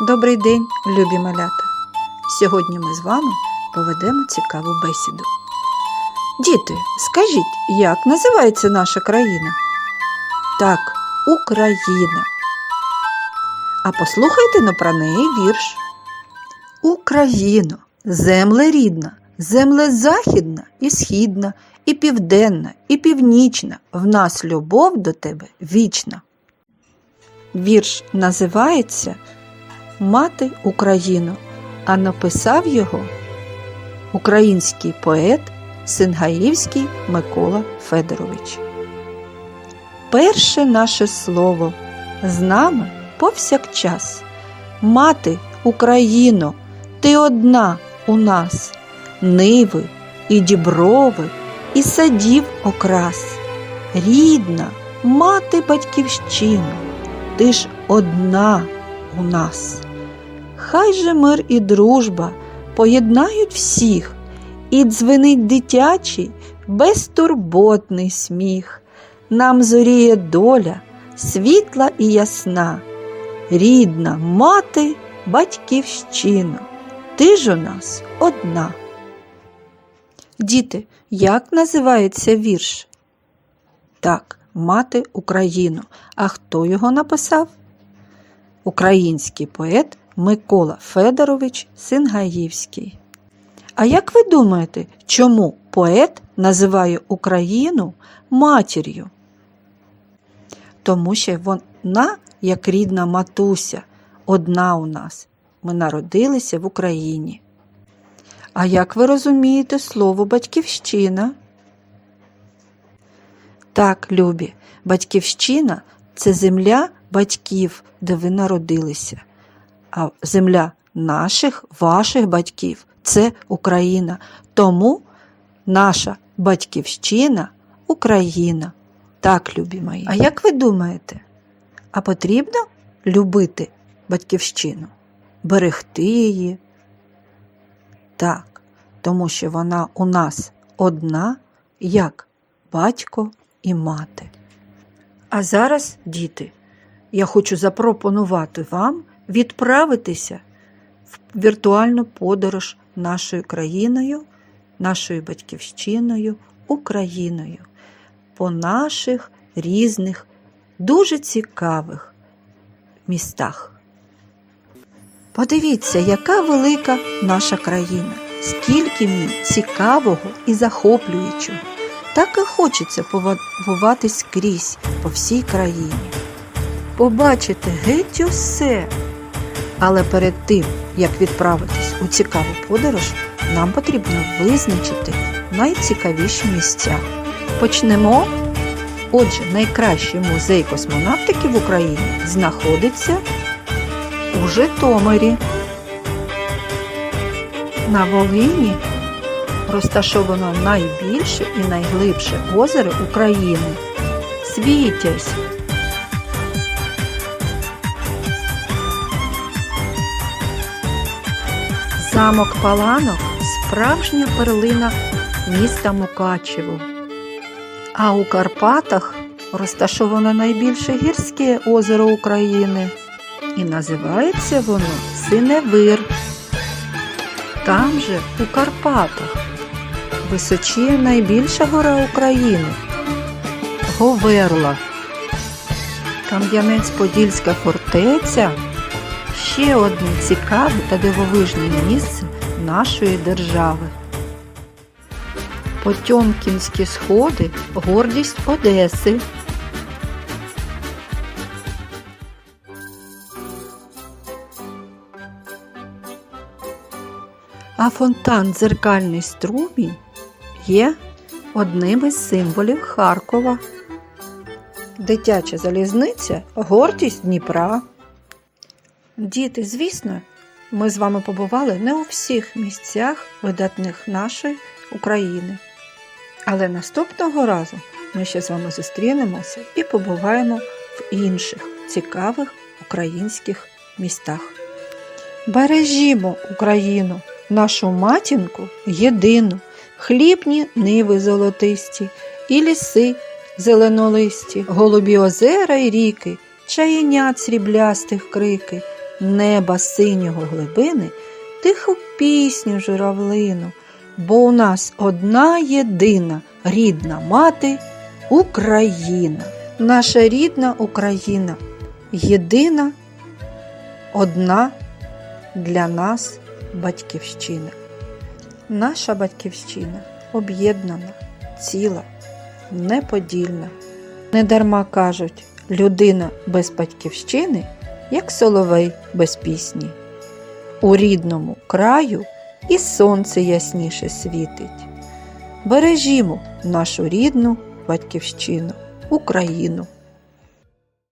Добрий день, любі малята! Сьогодні ми з вами поведемо цікаву бесіду. Діти, скажіть, як називається наша країна? Так, Україна. А послухайте но про неї вірш. Україно, земле рідна, земле західна і східна, і південна, і північна. В нас любов до тебе вічна. Вірш називається Мати Україну, а написав його український поет Сингаївський Микола Федорович. Перше наше слово з нами повсякчас. Мати Україно, ти одна у нас, ниви і діброви, і садів окрас. Рідна, мати батьківщина, ти ж одна у нас. Хай же мир і дружба поєднають всіх, і дзвенить дитячий, безтурботний сміх. Нам зоріє доля, світла і ясна, рідна мати, батьківщина, ти ж у нас одна. Діти, як називається вірш? Так, мати Україну. А хто його написав? Український поет Микола Федорович Сингаївський. А як ви думаєте, чому поет називає Україну матір'ю? Тому що вона, як рідна матуся, одна у нас. Ми народилися в Україні. А як ви розумієте слово батьківщина? Так, любі, батьківщина це земля батьків, де ви народилися. А земля наших, ваших батьків це Україна. Тому наша батьківщина Україна. Так, любі мої. А як ви думаєте, а потрібно любити батьківщину? Берегти її? Так, тому що вона у нас одна, як батько і мати. А зараз, діти, я хочу запропонувати вам відправитися в віртуальну подорож нашою країною, нашою батьківщиною, Україною по наших різних, дуже цікавих містах. Подивіться, яка велика наша країна, скільки ній цікавого і захоплюючого. Так і хочеться побувати скрізь по всій країні. Побачити геть усе. Але перед тим, як відправитись у цікаву подорож, нам потрібно визначити найцікавіші місця. Почнемо. Отже, найкращий музей космонавтики в Україні знаходиться у Житомирі. На Волині розташовано найбільше і найглибше озеро України Світязь. Замок Паланок справжня перлина міста Мукачево. А у Карпатах розташовано найбільше гірське озеро України. І називається воно Синевир. Там же, у Карпатах, височіє найбільша гора України Говерла. Кам'янець-Подільська фортеця ще одне цікаве та дивовижне місце нашої держави. Потьомкінські сходи гордість Одеси. А фонтан Дзеркальний струмінь є одним із символів Харкова. Дитяча залізниця гордість Дніпра. Діти, звісно, ми з вами побували не у всіх місцях видатних нашої України. Але наступного разу ми ще з вами зустрінемося і побуваємо в інших цікавих українських містах. Бережімо Україну, нашу матінку єдину, хлібні ниви золотисті, і ліси зеленолисті, голубі озера й ріки, чаєнят сріблястих крики, неба синього глибини, тиху пісню журавлину, бо у нас одна єдина рідна мати Україна. Наша рідна Україна єдина, одна для нас батьківщина. Наша батьківщина об'єднана, ціла, неподільна. Недарма кажуть, людина без батьківщини, як соловей без пісні. У рідному краю і сонце ясніше світить. Бережімо нашу рідну батьківщину, Україну.